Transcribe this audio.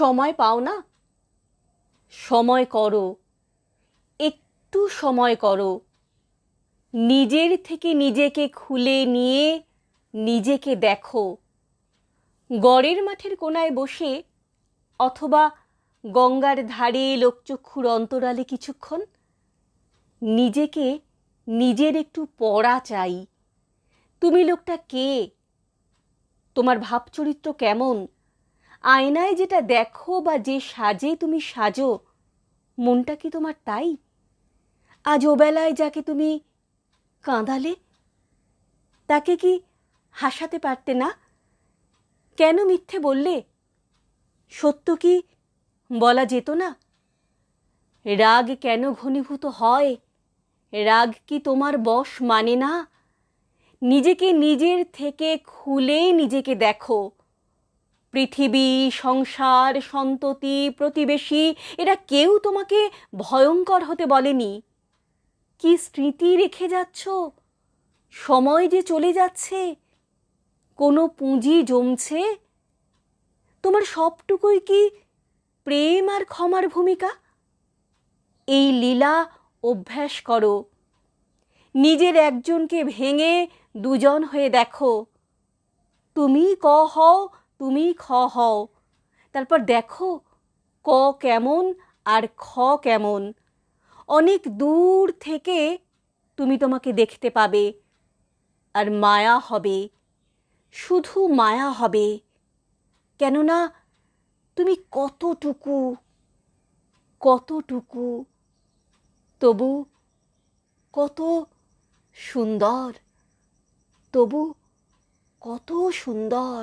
সময় পাও না? সময় করো। একটু সময় করো। নিজের থেকে নিজেকে খুলে নিয়ে নিজেকে দেখো। গড়ের মাঠের কোনায় বসে অথবা গঙ্গার ধারে লোকচক্ষুর অন্তরালে কিছুক্ষণ নিজেকে নিজের একটু পড়া চাই। তুমি লোকটা কে? তোমার ভাবচরিত্র কেমন? আয়নায় যেটা দেখো বা যে সাজে তুমি সাজো, মনটা কি তোমার তাই? আজ ওবেলায় যাকে তুমি কাঁদালে, তাকে কি হাসাতে পারতে না? কেন মিথ্যে বললে? সত্য কি বলা যেত না? রাগ কেন ঘনীভূত হয়? রাগ কি তোমার বশ মানে না? নিজেকে নিজের থেকে খুলে নিজেকে দেখো। পৃথিবী, সংসার, সন্ততি, প্রতিবেশী, এরা কেউ তোমাকে ভয়ঙ্কর হতে বলেনি। কি স্মৃতি রেখে যাচ্ছ? সময় যে চলে যাচ্ছে, কোনো পুঁজি জমছে? তোমার সবটুকুই কি প্রেম আর ক্ষমার ভূমিকা? এই লীলা অভ্যাস করো। নিজের একজনকে ভেঙে দুজন হয়ে দেখো। তুমি ক হও তুমি খ হও। তারপর দেখো, ক কেমন আর খ কেমন। অনেক দূর থেকে তুমি তোমাকে দেখতে পাবে আর মায়া হবে, শুধু মায়া হবে। কেননা তুমি কতটুকু কতটুকু, তবু কত সুন্দর, তবু কত সুন্দর।